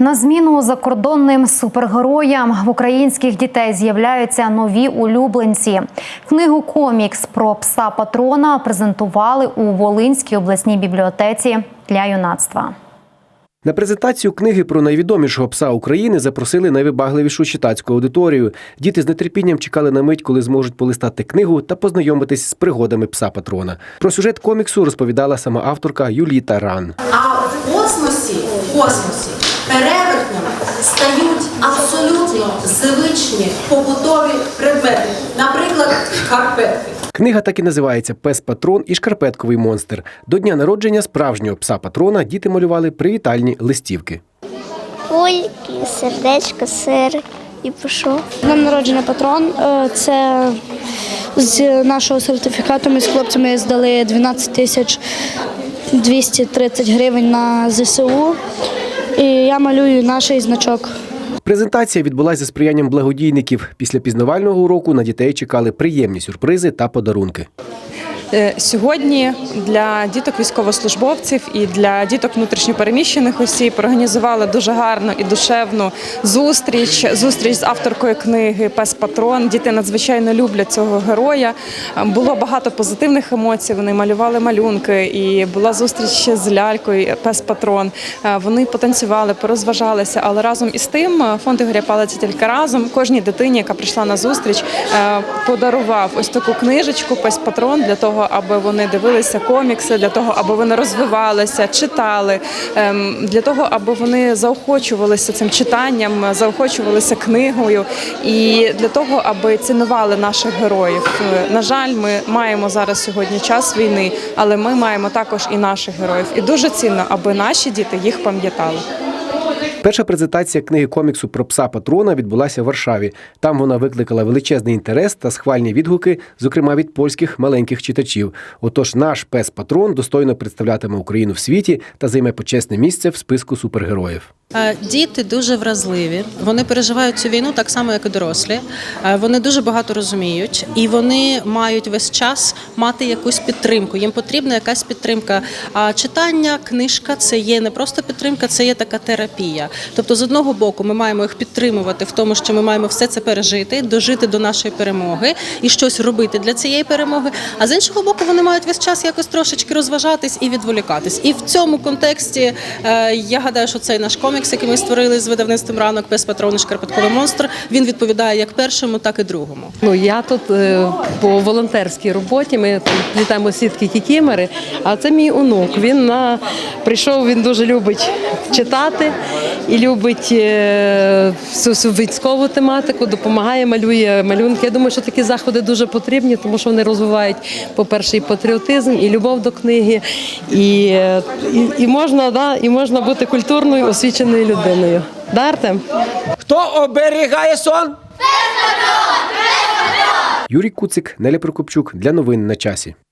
На зміну закордонним супергероям в українських дітей з'являються нові улюбленці. Книгу комікс про пса патрона презентували у Волинській обласній бібліотеці для юнацтва. На презентацію книги про найвідомішого пса України запросили найвибагливішу читацьку аудиторію. Діти з нетерпінням чекали на мить, коли зможуть полистати книгу та познайомитись з пригодами пса патрона. Про сюжет коміксу розповідала сама авторка Юліта Ран. А в космосі, в космосі перевертнями стають абсолютно звичні побутові предмети, наприклад, шкарпетки. Книга так і називається Пес патрон і шкарпетковий монстр. До дня народження справжнього пса патрона діти малювали привітальні листівки. Кульки, сердечко, сир і пішов. Днем народження патрон. Е, Це з нашого сертифікату ми з хлопцями здали 12 тисяч 230 гривень на ЗСУ. І я малюю наш значок. Презентація відбулася зі сприянням благодійників. Після пізнавального уроку на дітей чекали приємні сюрпризи та подарунки. Е, Сьогодні для діток військовослужбовців і для діток внутрішньопереміщених осіб організували дуже гарну і душевну зустріч. Зустріч з авторкою книги Пес Патрон. Діти надзвичайно люблять цього героя. Е, Було багато позитивних емоцій. Вони малювали малюнки, і була зустріч з лялькою Пес Патрон. Е, Вони потанцювали, порозважалися, але разом із тим фонд Ігоря Палиця тільки разом кожній дитині, яка прийшла на зустріч, подарував ось таку книжечку Пес Патрон для того, аби вони дивилися комікси, для того, аби вони розвивалися, читали, ем, для того, аби вони заохочувалися цим читанням, заохочувалися книгою, і для того, аби цінували наших героїв. На жаль, ми маємо зараз сьогодні час війни, але ми маємо також і наших героїв. І дуже цінно, аби наші діти їх пам'ятали. Перша презентація книги коміксу про пса патрона відбулася в Варшаві. Там вона викликала величезний інтерес та схвальні відгуки, зокрема від польських маленьких читачів. Отож, наш пес патрон достойно представлятиме Україну в світі та займе почесне місце в списку супергероїв. Е, Діти дуже вразливі. Вони переживають цю війну так само, як і дорослі. Е, Вони дуже багато розуміють, і вони мають весь час мати якусь підтримку. Їм потрібна якась підтримка. А читання, книжка це є не просто підтримка, це є така терапія. Тобто, з одного боку, ми маємо їх підтримувати в тому, що ми маємо все це пережити, дожити до нашої перемоги і щось робити для цієї перемоги. А з іншого боку, вони мають весь час якось трошечки розважатись і відволікатись. І в цьому контексті е, я гадаю, що цей наш комікс, який ми створили з видавництвом ранок без патрони шкарпетковий монстр, він відповідає як першому, так і другому. Ну я тут е, по волонтерській роботі. Ми там плітаємо сітки кікімери. А це мій онук. Він на прийшов. Він дуже любить читати і любить е, всю, всю військову тематику. Допомагає, малює малюнки. Я думаю, що такі заходи дуже потрібні, тому що вони розвивають, по-перше, і патріотизм, і любов до книги, і, е, і, і можна да, і можна бути культурною, освіченою людиною. Да, Артем? Хто оберігає сон? Юрій Куцик, Неля Прокопчук для новин на часі.